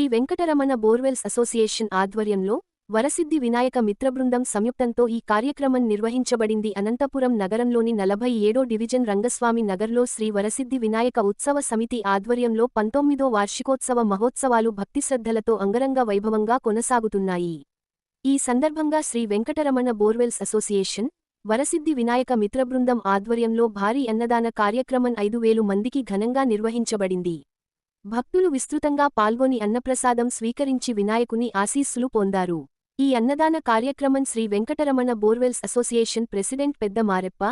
Shri Venkataramana borewells association ఆధ్వర్యంలో వరసిద్ధి వినాయక మిత్రబృందం సంయుక్తంతో ఈ కార్యక్రమం నిర్వహించబడింది. అనంతపురం నగరంలోని నలభై ఏడో డివిజన్ రంగస్వామి నగర్లో శ్రీ వరసిద్ధి వినాయక ఉత్సవ సమితి ఆధ్వర్యంలో పంతొమ్మిదో వార్షికోత్సవ మహోత్సవాలు భక్తిశ్రద్ధలతో అంగరంగ వైభవంగా కొనసాగుతున్నాయి. ఈ సందర్భంగా శ్రీ వెంకటరమణ బోర్వెల్స్ అసోసియేషన్ వరసిద్ధి వినాయక మిత్రబృందం ఆధ్వర్యంలో భారీ అన్నదాన కార్యక్రమం ఐదు వేలు మందికి ఘనంగా నిర్వహించబడింది. భక్తులు విస్తృతంగా పాల్గొని అన్నప్రసాదం స్వీకరించి వినాయకుని ఆశీస్సులు పొందారు. ఈ అన్నదాన కార్యక్రమం Shri Venkataramana borewells association president Pedda Mareppa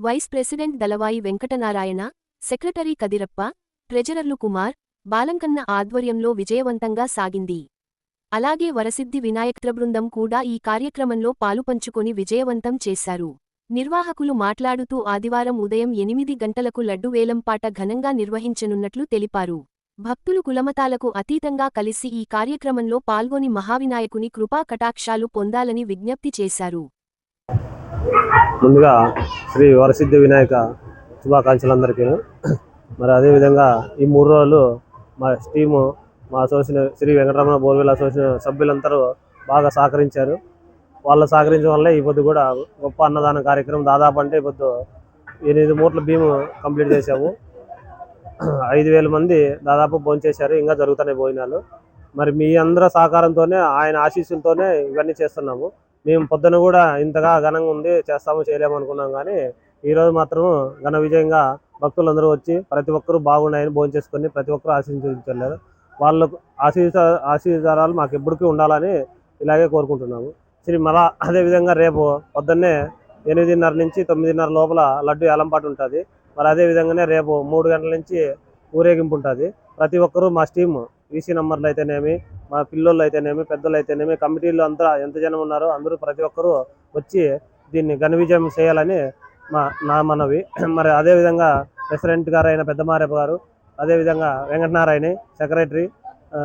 vice president Dalavai Venkatanarayana secretary Kadirappa ట్రెజరర్లు Kumar Balankanna ఆధ్వర్యంలో విజయవంతంగా సాగింది. అలాగే వరసిద్ధి వినాయక్ర బృందం కూడా ఈ కార్యక్రమంలో పాలుపంచుకొని విజయవంతం చేశారు. నిర్వాహకులు మాట్లాడుతూ ఆదివారం ఉదయం ఎనిమిది గంటలకు లడ్డు వేలంపాట ఘనంగా నిర్వహించనున్నట్లు తెలిపారు. భక్తులు కులమతాలకు అతీతంగా కలిసి ఈ కార్యక్రమంలో పాల్గొని మహావినాయకుని కృపా కటాక్షాలు పొందాలని విజ్ఞప్తి చేశారు. ముందుగా శ్రీ వరసిద్ధి వినాయక శుభాకాంక్షలు అందరికీ మరి అదేవిధంగా ఈ మూడు రోజులు మా టీము మా association Shri Venkataramana borewell association సభ్యులందరూ బాగా సహకరించారు. వాళ్ళు సహకరించడం వల్ల ఈ పొద్దు కూడా గొప్ప అన్నదాన కార్యక్రమం దాదాపు అంటే ఈ పొద్దు ఎనిమిది మూట్ల భీము కంప్లీట్ చేశాము. ఐదు వేల మంది దాదాపు భోంచేశారు. ఇంకా జరుగుతున్నాయి భోజనాలు. మరి మీ అందరి సహకారంతోనే ఆయన ఆశీస్సులతోనే ఇవన్నీ చేస్తున్నాము. మేము పొద్దున కూడా ఇంతగా ఘనంగా ఉంది చేస్తాము చేయలేము అనుకున్నాం కానీ ఈరోజు మాత్రం ఘన విజయంగా భక్తులందరూ వచ్చి ప్రతి ఒక్కరూ బాగున్నాయని భోంచేసుకొని ప్రతి ఒక్కరూ ఆశీర్వదించలేరు వాళ్ళకు ఆశీర్వ ఆశీర్వాదాలు మాకు ఎప్పటికీ ఉండాలని ఇలాగే కోరుకుంటున్నాము. శ్రీ మళ్ళా అదేవిధంగా రేపు పొద్దున్నే ఎనిమిదిన్నర నుంచి తొమ్మిదిన్నర లోపల లడ్డు ఏలంపాటు ఉంటుంది. మరి అదే విధంగానే రేపు మూడు గంటల నుంచి ఊరేగింపు ఉంటుంది. ప్రతి ఒక్కరూ మా స్టీమ్ ఈసీ నంబర్లు అయితేనేమి మా పిల్లోళ్ళు అయితేనేమి పెద్దలు అయితేనేమి కమిటీలు అంతా ఎంత జనం ఉన్నారో అందరూ ప్రతి ఒక్కరూ వచ్చి దీన్ని ఘన విజయం చేయాలని మా నా మనవి. మరి అదేవిధంగా ప్రెసిడెంట్ గారు అయిన పెద్దమారేప గారు అదేవిధంగా వెంకటనారాయణ సెక్రటరీ ఆ,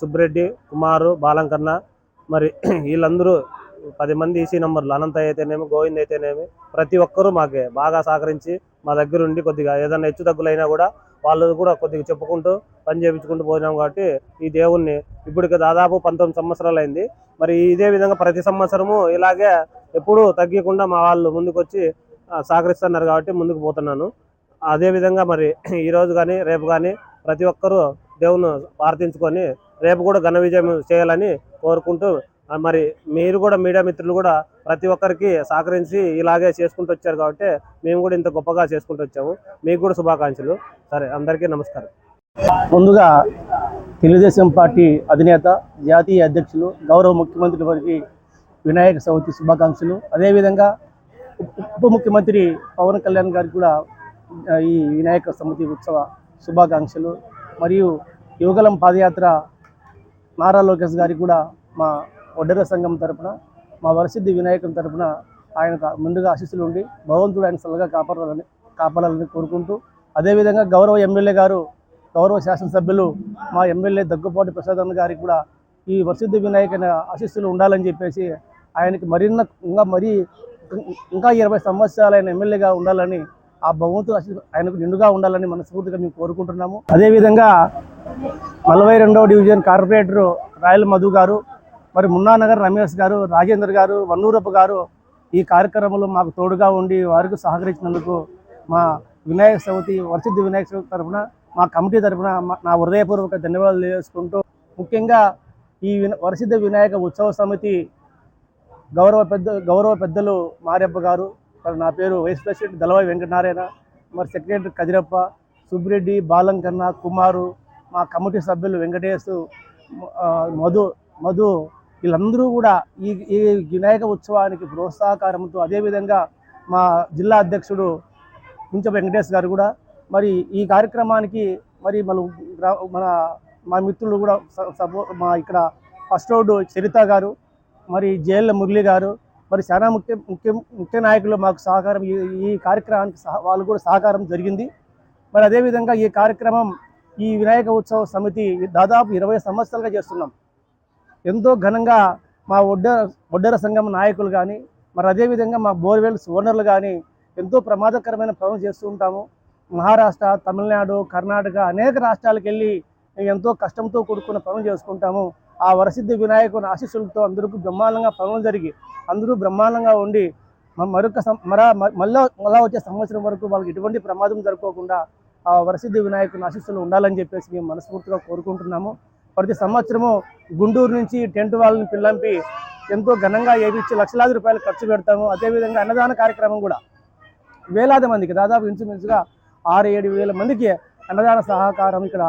సుబ్బిరెడ్డి కుమారు బాలంకన్న మరి వీళ్ళందరూ పది మంది ఈసీ నెంబర్లు అనంత అయితేనేమి గోవింద్ అయితేనేమి ప్రతి ఒక్కరూ మాకే బాగా సహకరించి మా దగ్గర ఉండి కొద్దిగా ఏదైనా హెచ్చు తగ్గులైనా కూడా వాళ్ళు కూడా కొద్దిగా చెప్పుకుంటూ పని చేయించుకుంటూ పోయినాం కాబట్టి ఈ దేవుణ్ణి ఇప్పటికి దాదాపు పంతొమ్మిది సంవత్సరాలు అయింది మరి ఇదే విధంగా ప్రతి సంవత్సరము ఇలాగే ఎప్పుడూ తగ్గకుండా మా వాళ్ళు ముందుకొచ్చి సహకరిస్తున్నారు కాబట్టి ముందుకు పోతున్నాను. అదేవిధంగా మరి ఈరోజు కానీ రేపు కానీ ప్రతి ఒక్కరూ దేవుని ప్రార్థించుకొని రేపు కూడా ఘన విజయం చేయాలని కోరుకుంటూ మరి మీరు కూడా మీడియా మిత్రులు కూడా ప్రతి ఒక్కరికి సహకరించి ఇలాగే చేసుకుంటూ వచ్చారు కాబట్టి మేము కూడా ఇంత గొప్పగా చేసుకుంటూ వచ్చాము. మీకు కూడా శుభాకాంక్షలు. సరే అందరికీ నమస్కారం. ముందుగా తెలుగుదేశం పార్టీ అధినేత జాతీయ అధ్యక్షులు గౌరవ ముఖ్యమంత్రి వారికి వినాయక చవితి శుభాకాంక్షలు. అదేవిధంగా ఉప- ముఖ్యమంత్రి పవన్ కళ్యాణ్ గారికి కూడా ఈ వినాయక సమితి ఉత్సవ శుభాకాంక్షలు. మరియు యువగలం పాదయాత్ర నారా లోకేష్ గారికి కూడా మా ఒడ్డెర సంఘం తరపున మా వరసిద్ధి వినాయకుని తరపున ఆయనకు ముందుగా ఆశీస్సులు ఉండి భగవంతుడు ఆయన సలగా కాపాడాలని కాపాడాలని కోరుకుంటూ అదేవిధంగా గౌరవ ఎమ్మెల్యే గారు గౌరవ శాసనసభ్యులు మా ఎమ్మెల్యే దగ్గుపాటి ప్రసాద్ అన్న గారికి కూడా ఈ వరసిద్ధి వినాయకుని ఆశీస్సులు ఉండాలని చెప్పేసి ఆయనకి మరిన్న ఇంకా మరీ ఇంకా ఇరవై సంవత్సరాలు ఆయన ఎమ్మెల్యేగా ఉండాలని ఆ భగవంతుడు ఆయనకు నిండుగా ఉండాలని మనస్ఫూర్తిగా మేము కోరుకుంటున్నాము. అదేవిధంగా నలభై రెండవ డివిజన్ కార్పొరేటర్ రాయల్ మధు గారు మరి మున్నానగర్ రమేష్ గారు రాజేందర్ గారు వన్నూరప్ప గారు ఈ కార్యక్రమంలో మాకు తోడుగా ఉండి వారికి సహకరించినందుకు మా వినాయక చవితి వరసిద్ధి వినాయక చవితి తరఫున మా కమిటీ తరఫున మా- నా హృదయపూర్వక ధన్యవాదాలు తెలియజేసుకుంటూ ముఖ్యంగా ఈ విన వినాయక ఉత్సవ సమితి గౌరవ పెద్ద గౌరవ పెద్దలు మారెప్ప గారు మరి నా పేరు వైస్ ప్రెసిడెంట్ దళవాయి వెంకటనారాయణ మరి సెక్రటరీ కదిరప్ప సుబ్బిరెడ్డి బాలంకన్న కుమారు మా కమిటీ సభ్యులు వెంకటేశ్ మధు మధు వీళ్ళందరూ కూడా ఈ ఈ వినాయక ఉత్సవానికి ప్రోత్సాహకారంతో అదేవిధంగా మా జిల్లా అధ్యక్షుడు కుంచ వెంకటేష్ గారు కూడా మరి ఈ కార్యక్రమానికి మరి మన మన మా మిత్రులు కూడా సపో మా ఇక్కడ ఫస్ట్ రోడ్ చరిత గారు మరి జేఎల్ మురళి గారు మరి చాలా ముఖ్య ముఖ్య ముఖ్య నాయకులు మాకు సహకారం ఈ కార్యక్రమానికి వాళ్ళు కూడా సహకారం జరిగింది. మరి అదేవిధంగా ఈ కార్యక్రమం ఈ వినాయక ఉత్సవ సమితి దాదాపు ఇరవై సంవత్సరాలుగా చేస్తున్నాం. ఎంతో ఘనంగా మా ఒడ్డ ఒడ్డర సంఘం నాయకులు కానీ మరి అదేవిధంగా మా బోర్వెల్స్ ఓనర్లు కానీ ఎంతో ప్రమాదకరమైన పనులు చేస్తూ ఉంటాము. మహారాష్ట్ర తమిళనాడు కర్ణాటక అనేక రాష్ట్రాలకు వెళ్ళి మేము ఎంతో కష్టంతో కూడుకున్న పనులు చేసుకుంటాము. ఆ వరసిద్ధి వినాయకుని ఆశీస్సులతో అందరికీ బ్రహ్మాండంగా పనులు జరిగి అందరూ బ్రహ్మాండంగా ఉండి మరొక సం- మర మళ్ళా మళ్ళా వచ్చే సంవత్సరం వరకు వాళ్ళకి ఎటువంటి ప్రమాదం జరుపుకోకుండా ఆ వరసిద్ధి వినాయకుని ఆశీస్సులు ఉండాలని చెప్పేసి మేము మనస్ఫూర్తిగా కోరుకుంటున్నాము. ప్రతి సంవత్సరము గుంటూరు నుంచి టెంట్ వాళ్ళని పిల్లంపి ఎంతో ఘనంగా ఏపించి లక్షలాది రూపాయలు ఖర్చు పెడతాము. అదేవిధంగా అన్నదాన కార్యక్రమం కూడా. వేలాది మందికి దాదాపు ఇంచుమించుగా ఆరు ఏడు వేల మందికి అన్నదాన సహకారం ఇక్కడ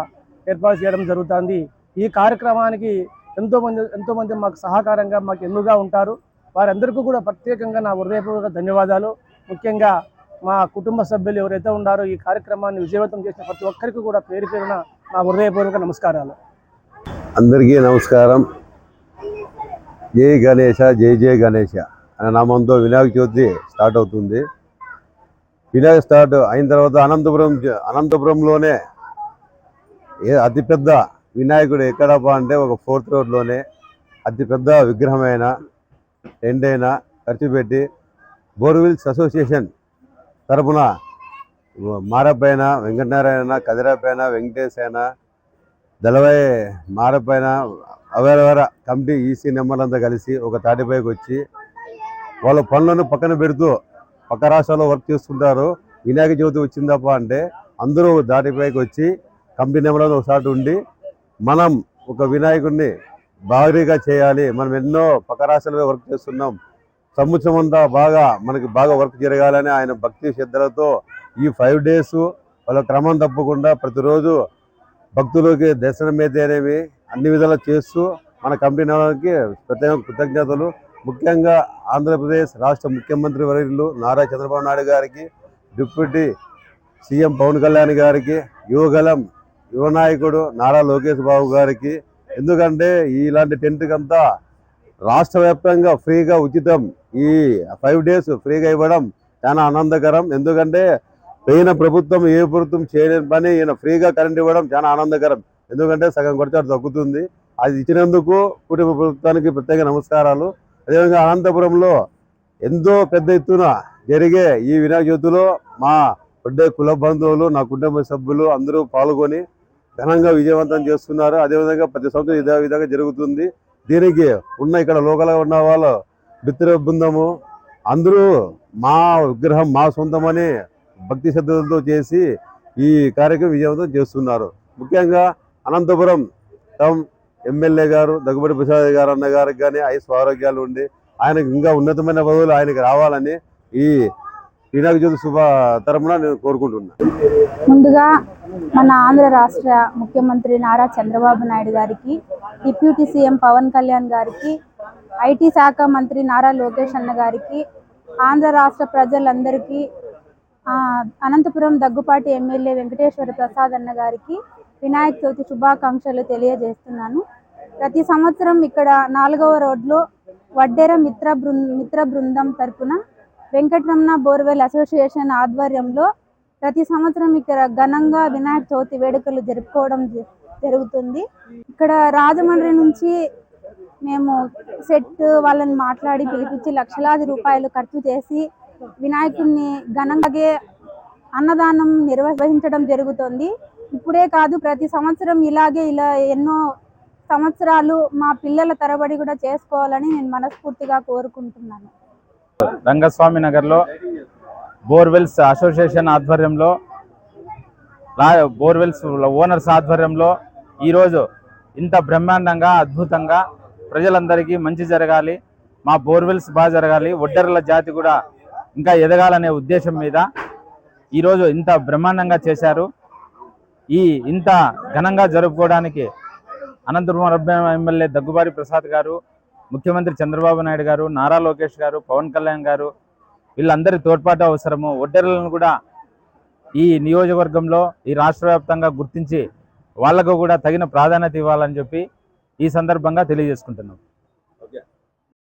ఏర్పాటు చేయడం జరుగుతుంది. ఈ కార్యక్రమానికి ఎంతోమంది ఎంతోమంది మాకు సహకారంగా మాకు ఎన్నుగా ఉంటారు. వారందరికీ కూడా ప్రత్యేకంగా నా హృదయపూర్వక ధన్యవాదాలు. ముఖ్యంగా మా కుటుంబ సభ్యులు ఎవరైతే ఉన్నారో ఈ కార్యక్రమాన్ని విజయవంతం చేసిన ప్రతి ఒక్కరికి కూడా పేరు పేరున నా హృదయపూర్వక నమస్కారాలు. అందరికీ నమస్కారం. జై గణేష జై జై గణేష అనే నామంతో వినాయక చవితి స్టార్ట్ అవుతుంది. వినాయక స్టార్ట్ అయిన తర్వాత అనంతపురం అనంతపురంలోనే ఏ అతిపెద్ద వినాయకుడు ఎక్కడప్ప అంటే ఒక ఫోర్త్ రోడ్లోనే అతిపెద్ద విగ్రహమైన టెంట్ అయినా ఖర్చు పెట్టి బోర్విల్స్ అసోసియేషన్ తరపున మారప్పైన వెంకటనారాయణ కదిరాపైన వెంకటేశ్ అయినా దళవై మారపైన అవరవర కమిటీ ఈసీ నెంబర్లంతా కలిసి ఒక తాటిపైకి వచ్చి వాళ్ళ పనులను పక్కన పెడుతూ పక్క రాష్ట్రాల్లో వర్క్ చేస్తుంటారు. వినాయక చవితి వచ్చిందప్ప అంటే అందరూ దాటిపైకి వచ్చి కమిటీ నెంబర్లో ఒకసారి ఉండి మనం ఒక వినాయకుడిని భారీగా చేయాలి. మనం ఎన్నో పక్క రాష్ట్రాలపై వర్క్ చేస్తున్నాం. సంవత్సరం అంతా బాగా మనకి బాగా వర్క్ జరగాలని ఆయన భక్తి శ్రద్ధలతో ఈ ఫైవ్ డేస్ వాళ్ళ క్రమం తప్పకుండా ప్రతిరోజు భక్తులకి దర్శనం అయితేనేమి అన్ని విధాలు చేస్తూ మన కంపెనీ వాళ్ళకి ప్రత్యేక కృతజ్ఞతలు. ముఖ్యంగా ఆంధ్రప్రదేశ్ రాష్ట్ర ముఖ్యమంత్రి వర్యులు నారా చంద్రబాబు నాయుడు గారికి డిప్యూటీ సీఎం పవన్ కళ్యాణ్ గారికి యువగలం యువ నాయకుడు నారా లోకేష్ బాబు గారికి. ఎందుకంటే ఇలాంటి టెంట్కంతా రాష్ట్ర వ్యాప్తంగా ఫ్రీగా ఉచితం ఈ ఫైవ్ డేస్ ఫ్రీగా ఇవ్వడం చాలా ఆనందకరం. ఎందుకంటే పోయిన ప్రభుత్వం ఏ ప్రభుత్వం చేయలేని పని ఈయన ఫ్రీగా కరెంట్ ఇవ్వడం చాలా ఆనందకరం. ఎందుకంటే సగం ఖర్చు తగ్గుతుంది. అది ఇచ్చినందుకు కుటుంబ ప్రభుత్వానికి ప్రత్యేక నమస్కారాలు. అదేవిధంగా అనంతపురంలో ఎంతో పెద్ద ఎత్తున జరిగే ఈ వినాయక చవితిలో మా ఉండే కుల బంధువులు నా కుటుంబ సభ్యులు అందరూ పాల్గొని ఘనంగా విజయవంతం చేస్తున్నారు. అదేవిధంగా ప్రతి సంవత్సరం ఇదే విధంగా జరుగుతుంది. దీనికి ఉన్న ఇక్కడ లోకల్గా ఉన్న వాళ్ళు మిత్ర బృందము అందరూ మా విగ్రహం మా సొంతమని భక్తి శ్రద్ధలతో చేసి ఈ కార్యక్రమం విజయవంతం చేస్తున్నారు. ముఖ్యంగా అనంతపురం టౌన్ ఎమ్మెల్యే గారు దగ్గుబడి ప్రసాద్ గారు అన్న గారికి కానీ ఐ ఆరోగ్యాలు ఉండి ఆయనకు ఇంకా ఉన్నతమైన పదవులు ఆయనకు రావాలని ఈ వినాయక చవితి శుభ తరపున నేను కోరుకుంటున్నాను ముందుగా మన ఆంధ్ర రాష్ట్ర ముఖ్యమంత్రి నారా చంద్రబాబు నాయుడు గారికి డిప్యూటీ సీఎం పవన్ కళ్యాణ్ గారికి ఐటీ శాఖ మంత్రి నారా లోకేష్ అన్న గారికి ఆంధ్ర రాష్ట్ర ప్రజలందరికీ అనంతపురం దగ్గుపాటి ఎమ్మెల్యే వెంకటేశ్వర ప్రసాద్ అన్న గారికి వినాయక చవితి శుభాకాంక్షలు తెలియజేస్తున్నాను. ప్రతి సంవత్సరం ఇక్కడ నాలుగవ రోడ్లో వడ్డెర మిత్ర బృం మిత్ర బృందం తరపున వెంకటరమణ బోర్వెల్ అసోసియేషన్ ఆధ్వర్యంలో ప్రతి సంవత్సరం ఇక్కడ ఘనంగా వినాయక చవితి వేడుకలు జరుపుకోవడం జ- జరుగుతుంది. ఇక్కడ రాజమండ్రి నుంచి మేము సెట్ వాళ్ళని మాట్లాడి పిలిపించి లక్షలాది రూపాయలు ఖర్చు చేసి వినాయకుడిని ఘనంగా అన్నదానం నిర్వహించడం జరుగుతుంది. ఇప్పుడే కాదు ప్రతి సంవత్సరం ఇలాగే ఇలా ఎన్నో సంవత్సరాలు మా పిల్లల తరబడి కూడా చేసుకోవాలని నేను మనస్ఫూర్తిగా కోరుకుంటున్నాను. రంగస్వామి నగర్లో బోర్వెల్స్ అసోసియేషన్ ఆధ్వర్యంలో బోర్వెల్స్ ఓనర్స్ ఆధ్వర్యంలో ఈరోజు ఇంత బ్రహ్మాండంగా అద్భుతంగా ప్రజలందరికీ మంచి జరగాలి. మా బోర్వెల్స్ బాగా జరగాలి. ఒడ్డర్ల జాతి కూడా ఇంకా ఎదగాలనే ఉద్దేశం మీద ఈరోజు ఇంత బ్రహ్మాండంగా చేశారు. ఈ ఇంత ఘనంగా జరుపుకోవడానికి అనంతపురం ఎమ్మెల్యే దగ్గుబారి ప్రసాద్ గారు ముఖ్యమంత్రి చంద్రబాబు నాయుడు గారు నారా లోకేష్ గారు పవన్ కళ్యాణ్ గారు వీళ్ళందరి తోడ్పాటు అవసరము. ఒడ్డెరలను కూడా ఈ నియోజకవర్గంలో ఈ రాష్ట్ర వ్యాప్తంగా గుర్తించి వాళ్ళకు కూడా తగిన ప్రాధాన్యత ఇవ్వాలని చెప్పి ఈ సందర్భంగా తెలియజేసుకుంటున్నాం.